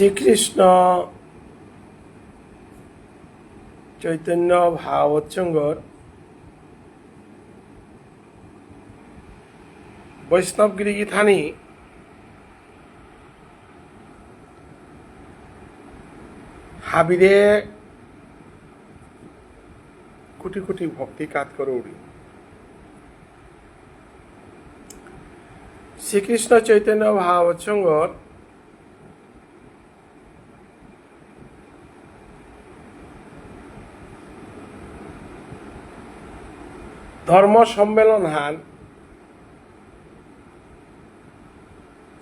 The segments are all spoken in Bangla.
শ্রীকৃষ্ণ চৈতন্য ভাগবৎসঙ্গর বৈষ্ণবগিরি গীতানি হাবিরে কোটি কোটি ভক্তি কাজ করে উড়ি শ্রীকৃষ্ণ চৈতন্য ভাগবৎসঙ্গর ধর্ম সম্মেলন হান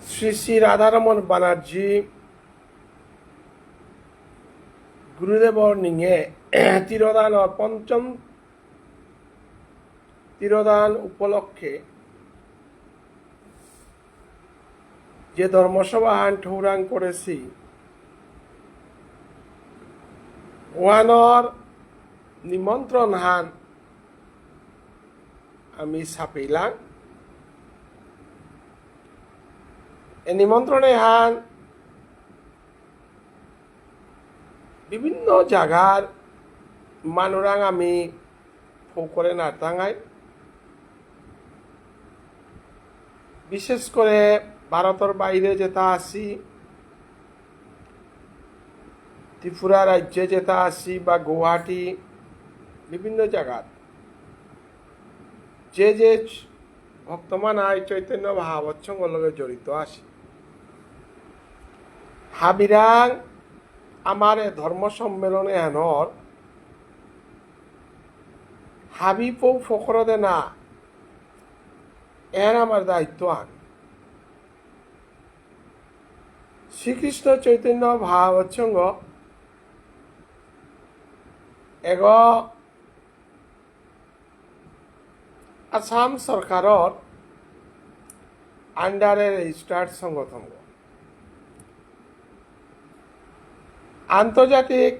শ্রী শ্রী রাধারমন বানার্জি গুরুদেবর নিঙে তিরোদান পঞ্চম তিরোদান উপলক্ষে যে ধর্মসভা হান ঠৌরাং করেছি, ওয়ানর নিমন্ত্রণ হান আমি সাপিলাম এ নিমন্ত্রণে হান বিভিন্ন জায়গার মানুরাং আমি ফৌ করে নাটাঙাই। বিশেষ করে ভারতের বাইরে যেটা আসি ত্রিপুরা রাজ্যে যেটা আসি বা গুয়াহাটি বিভিন্ন জায়গার যে যে ভক্তমান আয় চৈতন্য ভাবৎসঙ্গ লগে জড়িত আছে। হাবিরাং আমার ধর্ম সম্মেলনে হেনর হাবি পৌ ফকর দে না, এর আমার দায়িত্ব আন। শ্রীকৃষ্ণ চৈতন্য ভাবৎসঙ্গ এগ আসাম সরকারর আন্ডারে রেজিস্টার্ড সংগঠন আন্তর্জাতিক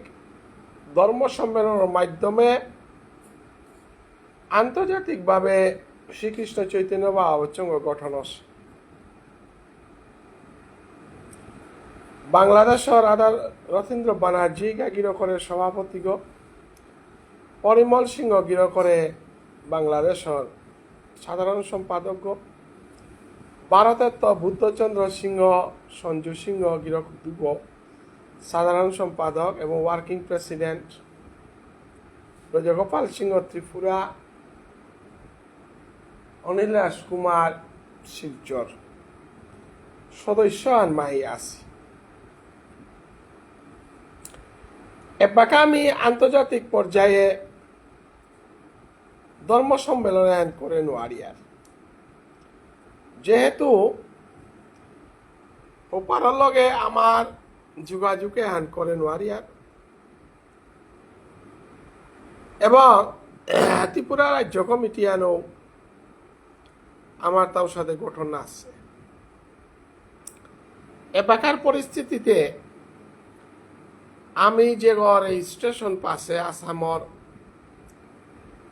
ধর্ম সম্মেলনের মাধ্যমে আন্তর্জাতিকভাবে শ্রীকৃষ্ণ চৈতন্য বা আবচ্চঙ্গ গঠন বাংলাদেশের আদার রথীন্দ্র বানার্জি গিরকরের সভাপতি পরিমল সিংহ গিরকরে বাংলাদেশের সাধারণ সম্পাদক ভারতের তো বুদ্ধচন্দ্র সিংহ, সঞ্জু সিংহ, গিরক দুগ সাধারণ সম্পাদক এবং ওয়ার্কিং প্রেসিডেন্ট ব্রজগোপাল সিংহ ত্রিপুরা, অনিল রাজকুমার শিলচর। সদস্য আর মাই আছি। এবাকে আমি আন্তর্জাতিক পর্যায়ে ধর্ম সম্মেলন আইন করে নোয়ারিয়ার যেহেতু ওপারের লগে আমার যোগাযোগে হান করে নোয়ারিয়ার এবং ত্রিপুরা রাজ্য কমিটি আনো আমার তার সাথে গঠন আছে। এবাকার পরিস্থিতিতে আমি যে ঘর এই স্টেশন পাশে আসামর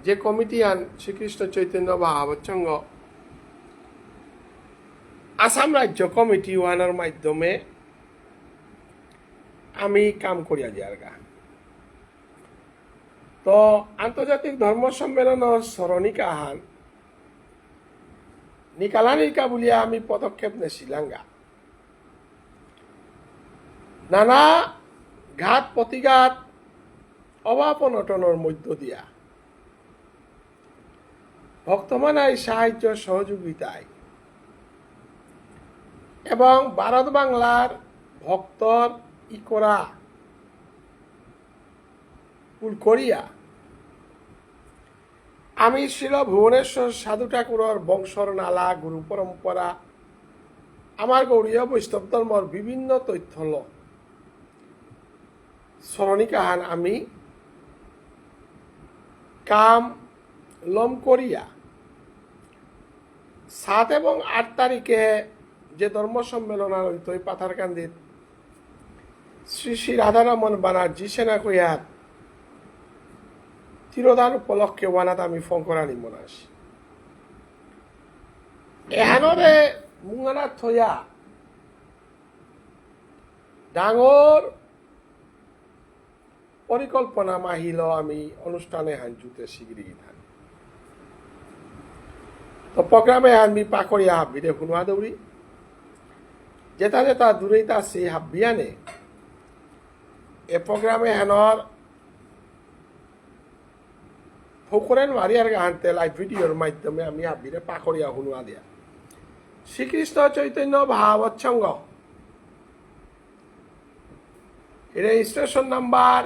যে কমিটি আন শ্রীকৃষ্ণ চৈতন্য ভাগবতসঙ্গ আসাম রাজ্য কমিটি ওয়ানের মাধ্যমে আমি কাম করিয়া যার গা। তো আন্তর্জাতিক ধর্ম সম্মেলনের স্মরণিকা আহান নিকালা নিকা বুলিয়া আমি পদক্ষেপ নেছিলাম গা। নানা ঘাত প্রতিঘাত অভাব অনটনের মধ্য দিয়া ভক্তমানাই সাহায্য সহযোগিতায়। এবং ভারত বাংলার ভক্তর ই করা পুল করিয়া আমি শিল ভুবনেশ্বর সাধু ঠাকুরের বংশর নালা গুরু পরম্পরা, আমার গৌরীয় বৈষ্ণব ধর্মর বিভিন্ন তথ্য ল স্মরণিকাহান আমি কাম লম করিয়া সাত এবং আট তারিখে যে ধর্ম সম্মেলন আয়োজিত ওই পাথারকান্দির শ্রী শ্রী রাধারমন বানার্জি, সেনা কইয়ার, তিরোধান উপলক্ষে ওয়ানাত আমি ফোন করানি মনে আসি। এহানরে মুঙ্গানা থইয়া ডাঙর পরিকল্পনা মাহিল আমি অনুষ্ঠানে হাঞ্জুতে শিগিরি থান তো প্রোগ্রামে আনবি পাকড়িয়া হাব্বিরে হুনুয়া দৌড়ি যেটা যেটা দূরেইতা সে হাব্বিয়ানে এ প্রোগ্রামে হেনর ফকুরেন মারিয়ার গাহান্তে লাইভ ভিডিওর মাধ্যমে আমি হাব্বিরে পাকড়িয়া হুনুয়া দিয়া। Srikrishna Chaitanya Bhagavatsangha registration number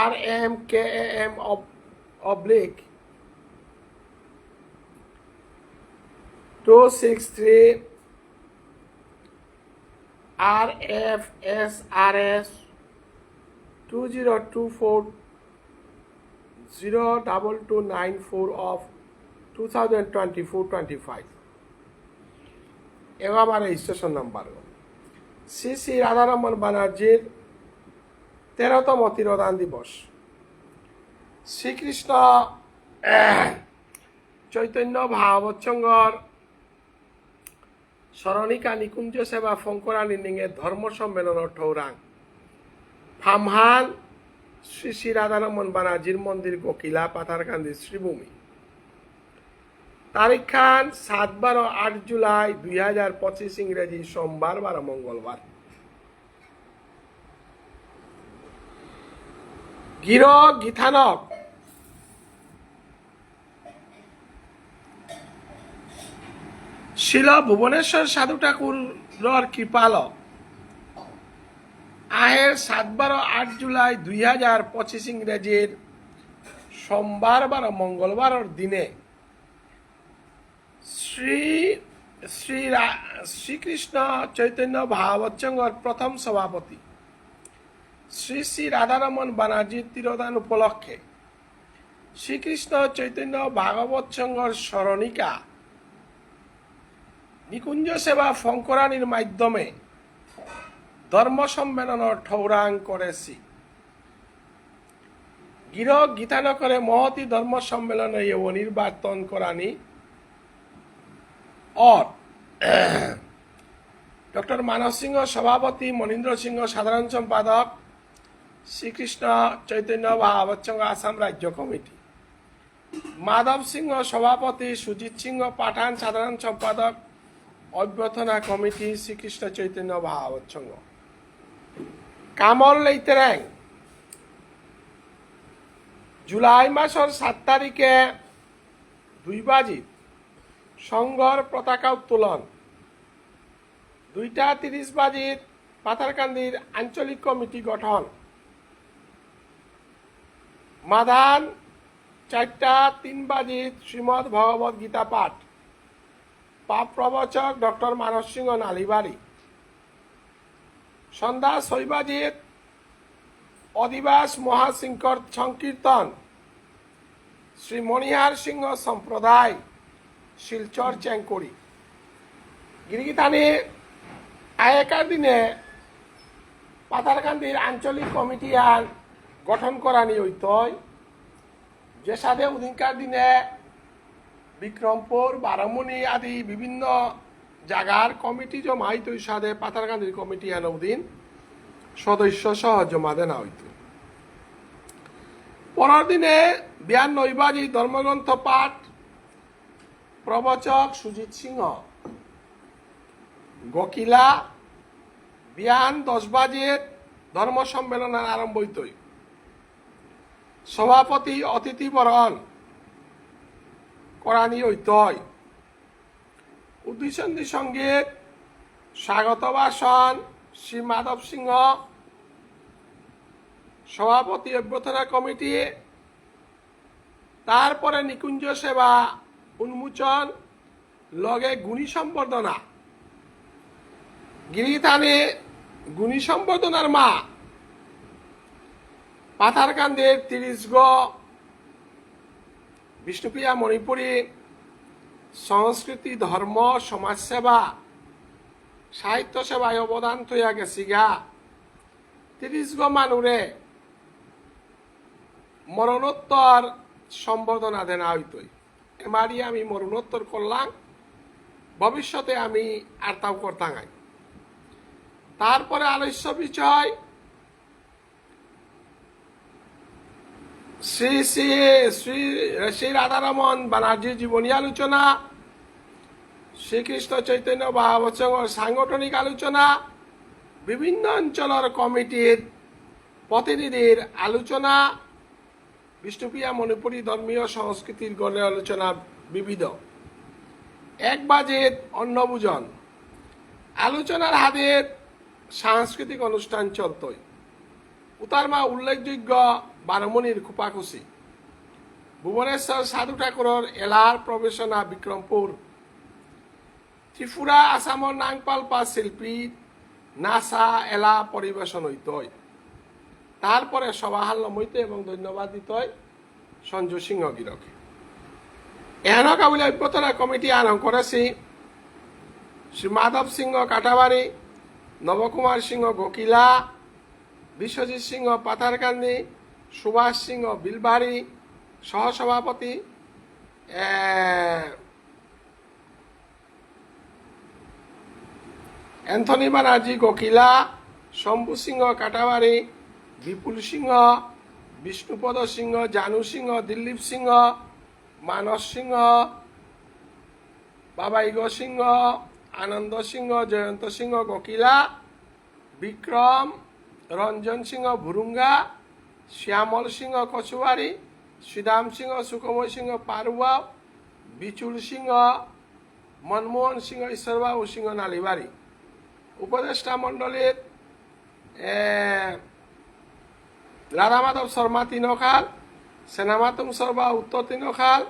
R M K M oblique two six three R F S R S two zero two four zero double two nine four of two thousand twenty four twenty five এও আমার রেজিস্ট্রেশন নাম্বার শ্রী শ্রী রাধারমন ব্যানার্জির তেরোতম তিরোদান দিবস। শ্রীকৃষ্ণ চৈতন্য ভাগবৎসঙ্গর স্মরণিকা নিকুঞ্জ সেবা ফঙ্করা নির্নিংয়ে ধর্ম সম্মেলনের ঠৌরাং। ফামহান শ্রী শ্রী রাধারমন ব্যানার্জির মন্দির কোকিলা পাথারকান্দি শ্রীভূমি। তারিখ খান সাত বারো আট জুলাই দুই হাজার পঁচিশ ইংরেজি সোমবার বারো মঙ্গলবার। গির গীথানক শিল ভুবনেশ্বর সাধু ঠাকুরর কৃপাল আহের সাত বারো আট জুলাই দুই হাজার পঁচিশ ইংরেজির সোমবার বারো মঙ্গলবারের দিনে শ্রী শ্রী শ্রীকৃষ্ণ চৈতন্য ভাগবতসঙ্গর প্রথম সভাপতি শ্রী শ্রী রাধারমন বানার্জির তিরোদান উপলক্ষে শ্রীকৃষ্ণ চৈতন্য ভাগবত সংঘর স্মরণিকা নিকুঞ্জ সেবা ফঙ্করানির মাধ্যমে ধর্ম সম্মেলনের ঠৌরাং করেছি। গির গীতানকরে মহতি ধর্ম সম্মেলনে এ অনির্বাচন করানি। और ডক্টর মানব সিংহ সভাপতি মনীন্দ্র সিংহ সাধারণ সম্পাদক শ্রীকৃষ্ণ চৈতন্য ভাগবতসংঘ আসাম রাজ্য কমিটি। মাধব সিংহ সভাপতি সুজিত সিংহ পাঠান সাধারণ সম্পাদক অভ্যর্থনা কমিটি শ্রীকৃষ্ণ চৈতন্য ভাগবতসংঘ কামল লেইতেরাং জুলাই মাসের সাত তারিখে দুই বাজিত। সংঘর পতাকা উত্তোলন। দুইটা তিরিশ বাজিত পাথারকান্দির আঞ্চলিক কমিটি গঠন। মাধান চারটা তিন বাজিত শ্রীমৎ ভগবত গীতা পাঠ। পাপ প্রবচক ডক্টর মানস সিংহ নালিবাড়ি। সন্ধ্যা বাজিত অধিবাস মহাসিংকর সংকীর্তন শ্রী মণিহার সিংহ সম্প্রদায় শিলচর চেংকড়ি গিরিগিতানি আয়েকার দিনে পাতারকান্দির আঞ্চলিক কমিটি আর গঠন করানি হইতই যে সাথে উদিনকার দিনে বিক্রমপুর, বারামুনি আদি বিভিন্ন জায়গার কমিটি জমা হইত সাথে পাতারকান্দির কমিটি আন উদিন সদস্য সহ জমা দেনা হইত। পরের দিনে বিয়ান নৈবাজি ধর্মগ্রন্থ পাঠ প্রবচক সুজিত সিংহ, গকিলা বিয়ান দশ বাজে ধর্ম সম্মেলন আরম্ভ হইতই সভাপতি অতিথি বরণ করানি হইতই উদ্দেশ্যন্দি সংগীত স্বাগত ভাষণ শ্রী মাধব সিংহ। সভাপতি অভ্যর্থনা কমিটি। তারপরে নিকুঞ্জ সেবা উন্মোচন, লগে গুণী সম্বর্ধনা। গিরিথানে গুণী সম্বর্ধনার মা। পাথারকান্দের তিরিশ গ বিষ্ণুপ্রিয়া মণিপুরী, সংস্কৃতি, ধর্ম, সমাজসেবা সাহিত্য সেবায় অবদান থইয়া গেছি গা তিরিশ গ মানুরে মরণোত্তর সম্বর্ধনা দেনা হইতই। এমারি আমি মরণোত্তর করলাম, ভবিষ্যতে আমি আর তাও করতাম তারপরে আলস্য বিষয় শ্রী শ্রী শ্রী শ্রী রাধারমন বানার্জির জীবনী আলোচনা, শ্রীকৃষ্ণ চৈতন্য ভাগবত সাংগঠনিক আলোচনা, বিভিন্ন অঞ্চলের কমিটির প্রতিনিধির আলোচনা, বিষ্ণুপ্রিয়া মণিপুরী ধর্মীয় সংস্কৃতির গণে আলোচনা বিবিধ। এক বাজেট অন্নভোজন। আলোচনার হাতের সাংস্কৃতিক অনুষ্ঠান চলতই। উতারমা উল্লেখযোগ্য বারমণির খুপাখুচি। ভুবনেশ্বর সাধু ঠাকুরের এলার প্রবেশনা বিক্রমপুর ত্রিপুরা আসামৰ নাংপালপা শিল্পী নাচা এলা পরিবেশন হইতই তারপরে সবাহাল নমইতে এবং ধন্যবাদ দিতই সঞ্জু সিংহ গিরকে এহেনকা বলে অভ্যতনা কমিটি আরম্ভ করেছি শ্রী মাধব সিংহ কাটাবাড়ি নবকুমার সিংহ গকিলা বিশ্বজিৎ সিংহ পাথারকান্দি সুভাষ সিংহ, বিলবাড়ি, সহসভাপতি অ্যান্থনি বানার্জি গকিলা শম্ভু সিংহ, কাটাবাড়ি, বিপুল সিংহ, বিষ্ণুপদ সিংহ, জানু সিংহ, দিলীপ সিংহ, মানস সিংহ, বাবাইগ সিংহ, আনন্দ সিংহ, জয়ন্ত সিংহ গকিলা বিক্রম রঞ্জন সিংহ ভুরুঙ্গা, শ্যামল সিংহ কচুয়ারি শ্রীরাম সিংহ সুখময় সিংহ পারুয়া বিচুল সিংহ, মনমোহন সিংহ ঈশ্বরবাবু সিংহ নালিবাড়ি। উপদেষ্টা মণ্ডলীর রাধামাধব শর্মা তিনখাল সেনামাতুম শর্মা উত্তর তিনখাল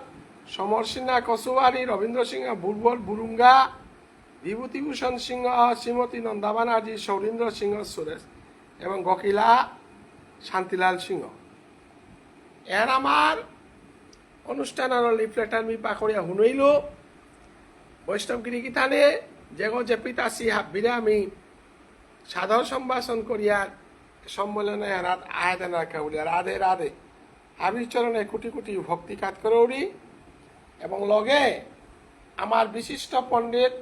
সমর সিনহা কচুয়ারি, রবীন্দ্র সিংহ বুলবল বুরুঙ্গা বিভূতিভূষণ সিংহ, শ্রীমতী নন্দা বানার্জি সৌরীন্দ্র সিংহ সুরেশ। এবং গকিলা শান্তিলাল সিংহ। এর আমার অনুষ্ঠানের লিফলেট আমি পাখরিয়া শুনইল। বৈষ্ণবগিরি গীতানে যেগো যে পিতাশ্রী হাবিরে আমি সাধারণ সম্ভাষণ করিয়ার সম্মেলনে রাত রাখা উড়ি রাধে রাধে হাবির চরণে কোটি কোটি ভক্তি কাজ করে উড়ি এবং লগে আমার বিশিষ্ট পণ্ডিত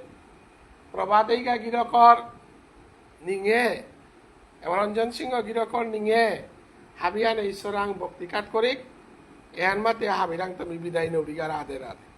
প্রভাতিকা গিরকর নিঙে রঞ্জন সিংহ গিরকর নিঙে হাবিয়ান ঈশ্বরাং বক্তিকাত করিক এহান মাতে হাবিরাং তুমি বিদায় নবিগার আদে রাধে